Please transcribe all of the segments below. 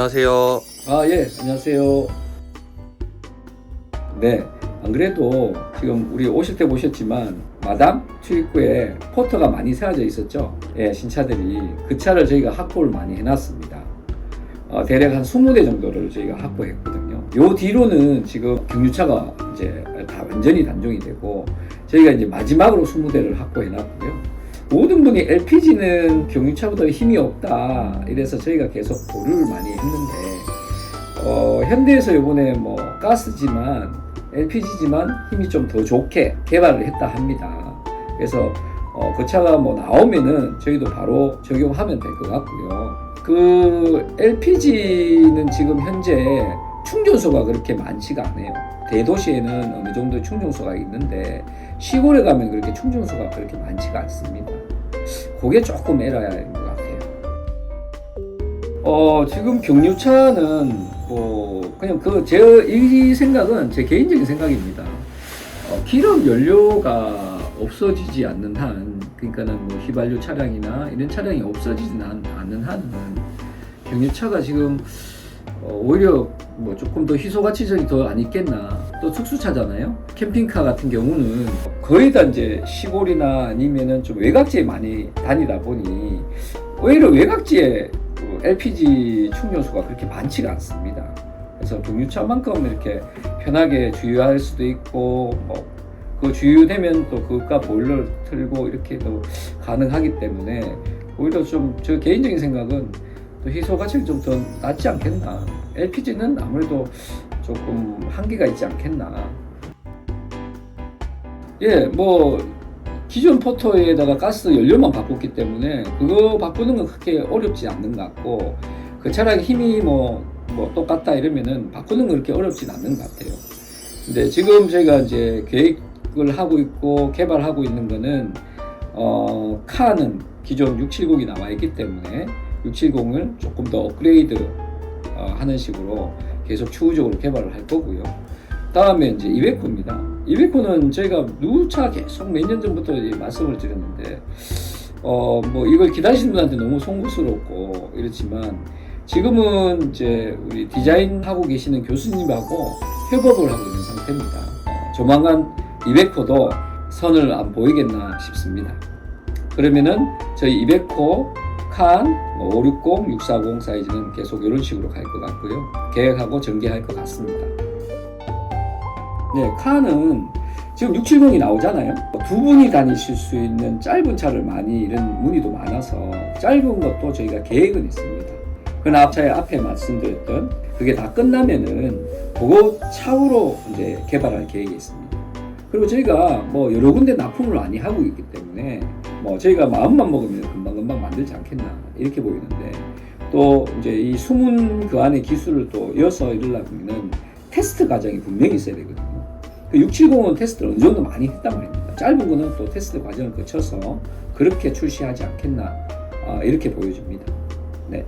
안녕하세요. 아, 예, 안녕하세요. 네, 안 그래도 지금 우리 오실 때 보셨지만 마담 출입구에 포터가 많이 세워져 있었죠. 예, 신차들이 그 차를 저희가 확보를 많이 해놨습니다. 어, 대략 한 20대 정도를 저희가 확보했거든요. 요 뒤로는 지금 경유차가 이제 다 완전히 단종이 되고 저희가 이제 마지막으로 20대를 확보해놨고요. 모든 분이 LPG는 경유차보다 힘이 없다 이래서 저희가 계속 보류를 많이 했는데 어, 현대에서 이번에 뭐 가스지만 LPG지만 힘이 좀 더 좋게 개발을 했다 합니다. 그래서 어, 그 차가 뭐 나오면은 저희도 바로 적용하면 될 것 같고요. 그 LPG는 지금 현재 충전소가 그렇게 많지가 않아요. 대도시에는 어느 정도 충전소가 있는데 시골에 가면 그렇게 충전소가 그렇게 많지가 않습니다. 그게 조금 에러인 것 같아요. 어, 지금 경유차는 뭐 그냥 그 제 이 생각은 제 개인적인 생각입니다. 어, 기름 연료가 없어지지 않는 한, 그러니까는 뭐 휘발유 차량이나 이런 차량이 없어지지 않- 않는 한은 경유차가 지금 어, 오히려 뭐 조금 더 희소 가치성이 더 안 있겠나. 또 특수차잖아요. 캠핑카 같은 경우는 거의 다 이제 시골이나 아니면은 좀 외곽지에 많이 다니다 보니 오히려 외곽지에 그 LPG 충전소가 그렇게 많지가 않습니다. 그래서 경유차만큼 이렇게 편하게 주유할 수도 있고 뭐 그 주유되면 또 그가 보일러를 틀고 이렇게도 가능하기 때문에 오히려 좀 저 개인적인 생각은 또 희소 가치는 좀더 낫지 않겠나. LPG는 아무래도 조금 한계가 있지 않겠나. 예, 뭐 기존 포터에다가 가스 연료만 바꿨기 때문에 그거 바꾸는 건 그렇게 어렵지 않는 것 같고 그 차량의 힘이 뭐, 뭐 똑같다 이러면은 바꾸는 건 그렇게 어렵진 않는 것 같아요. 근데 지금 저희가 이제 계획을 하고 있고 개발하고 있는 거는 어, 카는 기존 670이 나와 있기 때문에 670을 조금 더 업그레이드 어, 하는 식으로 계속 추후적으로 개발을 할 거고요. 다음에 이제 200호입니다. 200호는 저희가 누차 계속 몇 년 전부터 말씀을 드렸는데, 어, 뭐 이걸 기다리시는 분한테 너무 송구스럽고 이렇지만, 지금은 이제 우리 디자인 하고 계시는 교수님하고 협업을 하고 있는 상태입니다. 어, 조만간 200호도 선을 안 보이겠나 싶습니다. 그러면은 저희 200호 칸, 뭐 560, 640 사이즈는 계속 이런 식으로 갈 것 같고요. 계획하고 전개할 것 같습니다. 네, 칸은 지금 670이 나오잖아요. 두 분이 다니실 수 있는 짧은 차를 많이 이런 문의도 많아서 짧은 것도 저희가 계획은 있습니다. 그러나 앞차에 앞에 말씀드렸던 그게 다 끝나면은 그거 차후로 이제 개발할 계획이 있습니다. 그리고 저희가 뭐 여러 군데 납품을 많이 하고 있기 때문에 뭐 저희가 마음만 먹으면 금방 금방 만들지 않겠나 이렇게 보이는데 또 이제 이 숨은 그 안에 기술을 또 이어서 이루려면은 테스트 과정이 분명히 있어야 되거든요. 그 670은 테스트를 어느 정도 많이 했단 말입니다. 짧은 거는 또 테스트 과정을 거쳐서 그렇게 출시하지 않겠나 아, 이렇게 보여집니다. 네.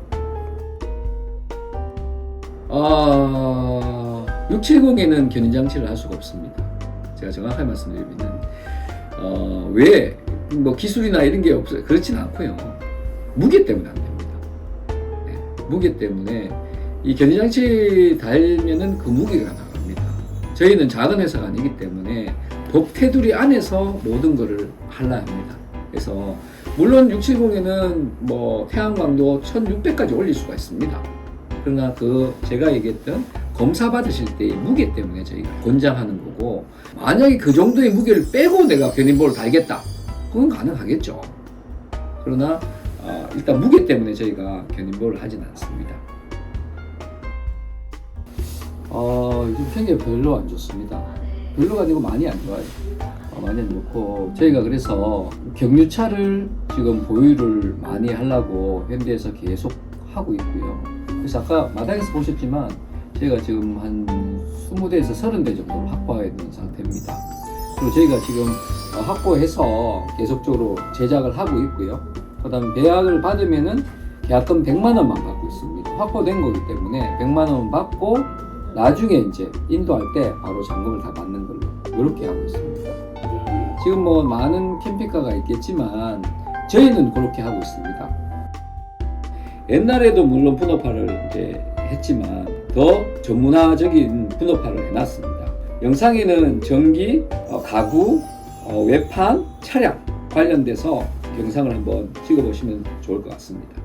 아, 670에는 견인 장치를 할 수가 없습니다. 제가 정확하게 말씀드리면 어, 왜? 뭐 기술이나 이런 게 없어요. 그렇진 않고요. 무게 때문에 안 됩니다. 네, 무게 때문에 이 견인 장치 달면은 그 무게가 나갑니다. 저희는 작은 회사가 아니기 때문에 법 테두리 안에서 모든 것을 하려 합니다. 그래서 물론 670에는 뭐 태양광도 1600까지 올릴 수가 있습니다. 그러나 그 제가 얘기했던 검사 받으실 때의 무게 때문에 저희가 권장하는 거고 만약에 그 정도의 무게를 빼고 내가 견인볼을 달겠다 그건 가능하겠죠. 그러나 어, 일단 무게 때문에 저희가 견인볼을 하진 않습니다. 어, 요즘 생계 별로 안 좋습니다. 별로가 아니고 많이 안 좋아요. 어, 많이 안 좋고. 저희가 그래서 경유차를 지금 보유를 많이 하려고 현대에서 계속 하고 있고요. 그래서 아까 마당에서 보셨지만 저희가 지금 한 20대에서 30대 정도를 확보해 있는 상태입니다. 그리고 저희가 지금 어, 확보해서 계속적으로 제작을 하고 있고요. 그 다음에 계약을 받으면은 계약금 100만 원만 받고 있습니다. 확보된 거기 때문에 100만 원 받고 나중에 이제 인도할 때 바로 잔금을 다 받는 걸로 이렇게 하고 있습니다. 지금 뭐 많은 캠핑카가 있겠지만 저희는 그렇게 하고 있습니다. 옛날에도 물론 분업화를 이제 했지만 더 전문화적인 분업화를 해놨습니다. 영상에는 전기, 어, 가구, 어, 외판, 차량 관련돼서 영상을 한번 찍어보시면 좋을 것 같습니다.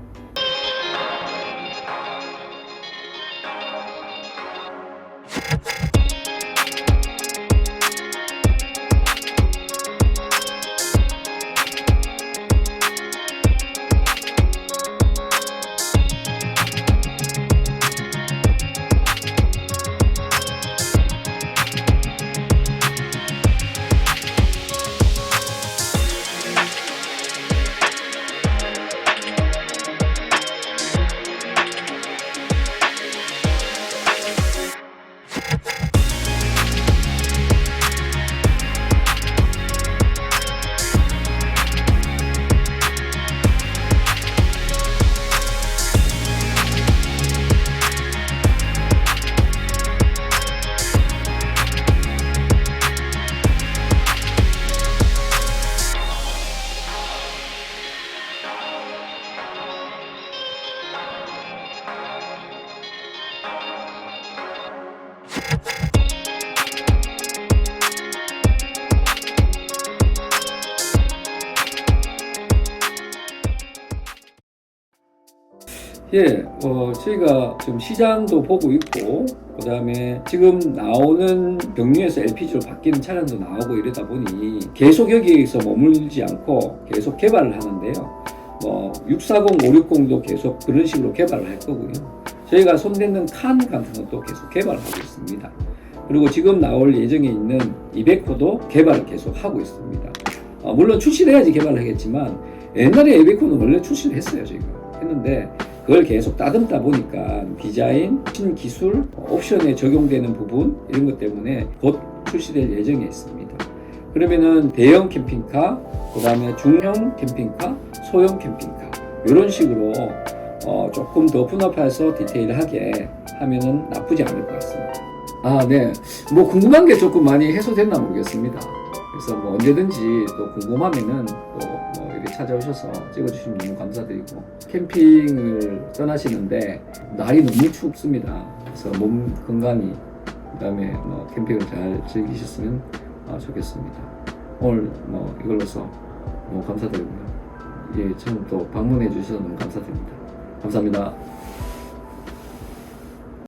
예, 어, 저희가 지금 시장도 보고 있고, 그 다음에 지금 나오는 경유에서 LPG로 바뀌는 차량도 나오고 이러다 보니 계속 여기에서 머물지 않고 계속 개발을 하는데요. 뭐, 640, 560도 계속 그런 식으로 개발을 할 거고요. 저희가 손대는 칸 같은 것도 계속 개발하고 있습니다. 그리고 지금 나올 예정에 있는 200호도 개발을 계속 하고 있습니다. 어, 물론 출시를 해야지 개발을 하겠지만 옛날에 200호는 원래 출시를 했어요, 저희가. 했는데 그걸 계속 따듬다 보니까 디자인, 신기술, 옵션에 적용되는 부분 이런 것 때문에 곧 출시될 예정에 있습니다. 그러면은 대형 캠핑카, 그 다음에 중형 캠핑카, 소형 캠핑카 이런 식으로 어, 조금 더 분업해서 디테일하게 하면은 나쁘지 않을 것 같습니다. 아, 네. 뭐 궁금한 게 조금 많이 해소됐나 모르겠습니다. 그래서 뭐 언제든지 또 궁금하면은 이렇게 찾아오셔서 찍어주시면 너무 감사드리고 캠핑을 떠나시는데 날이 너무 춥습니다. 그래서 몸 건강히 그다음에 뭐 캠핑을 잘 즐기셨으면 아, 좋겠습니다. 오늘 뭐 이걸로서 너무 감사드리고요. 예, 저는 또 방문해 주셔서 너무 감사드립니다. 감사합니다.